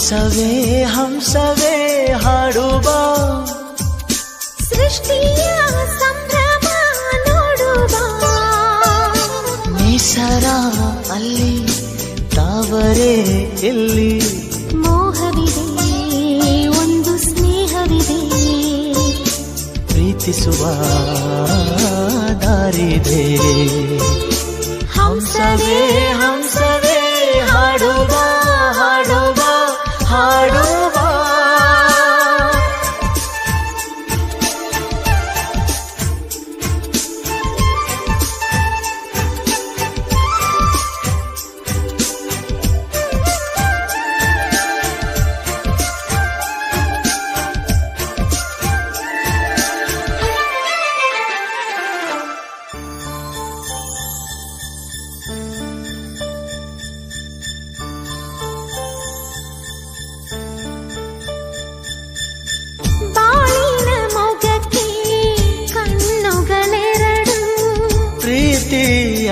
ಹಂಸವೇ ಹಂಸವೇ ಹಾಡುವ. ಸೃಷ್ಟಿಯ ಸಂಭ್ರಮ ನೋಡುವ. ನಿಸರ ಅಲ್ಲಿ ತಾವರೆ ಎಲ್ಲಿ? ಮೋಹವಿದೆ ಒಂದು ಸ್ನೇಹವಿದೆ. ಪ್ರೀತಿಸುವ ದಾರಿದೆ. ಹಂಸವೇ ಹಂಸವೇ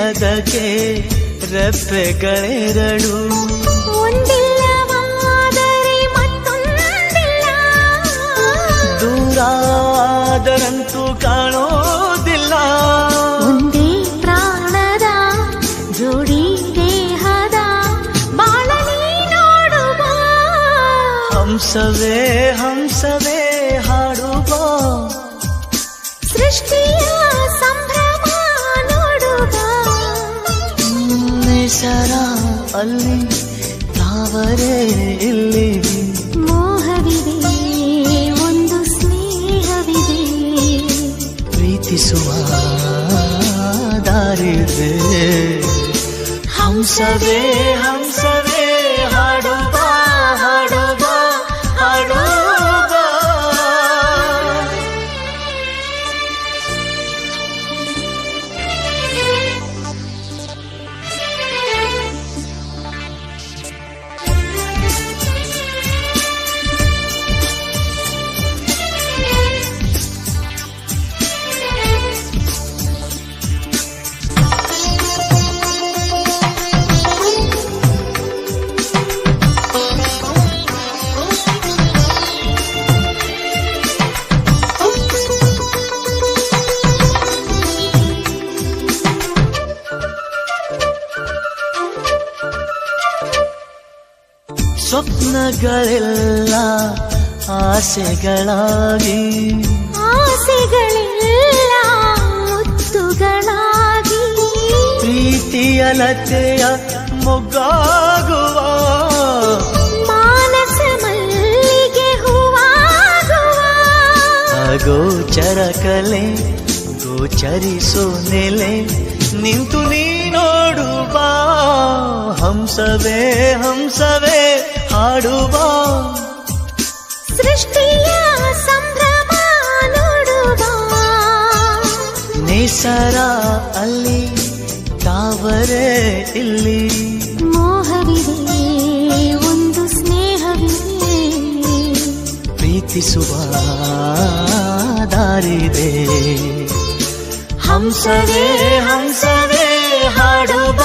ಪ್ರೀತಿಯದಕ್ಕೆ ರೆಪ್ಪೆಗಳೆರಡು ದೂರಾದರಂತೂ ಕಾಣೋದಿಲ್ಲ. ಒಂದೇ ಪ್ರಾಣದ ಜೋಡಿ ದೇಹದ ಬಾಳಲಿ ನೋಡುವ. ಹಂಸವೇ ಹಂಸವೇ ಹಾಡುವ. ಸೃಷ್ಟಿಯ ಅಲ್ಲಿ ತಾವರೆ ಇಲ್ಲಿ. ಮೋಹವಿದೆ ಒಂದು ಸ್ನೇಹವಿದೆ. ಪ್ರೀತಿಸುವ ದಾರಿದೆ ಹಂಸವೇ ಹಂಸವೇ ಸ್ವಪ್ನಗಳೆಲ್ಲ ಆಸೆಗಳಾಗಿ ಆಸೆಗಳೆಲ್ಲ ಮುತ್ತುಗಳಾಗಿ ಪ್ರೀತಿಯ ಲತೆಯ ಮೊಗ್ಗಾಗುವ ಮಾನಸ ಮಲ್ಲಿಗೆ ಹೂವಾಗುವ ಅಗೋಚರ ಕಲೆ ಗೋಚರಿಸೋ ನೆಲೆ ನಿಂತು ನೀ ನೋಡುವ ಹಂಸವೇ ಹಂಸವೇ. ಹಾಡುವ ಸೃಷ್ಟಿಯ ಸಂಭ್ರಮ ನೋಡುವ. ನಿಸರ ಅಲ್ಲಿ ತಾವರೆ ಇಲ್ಲಿ. ಮೋಹವಿದೆ ಒಂದು ಸ್ನೇಹವಿದೆ. ಪ್ರೀತಿಸುವ ದಾರಿದೆ ಹಂಸವೇ ಹಂಸವೇ ಹಾಡುವ.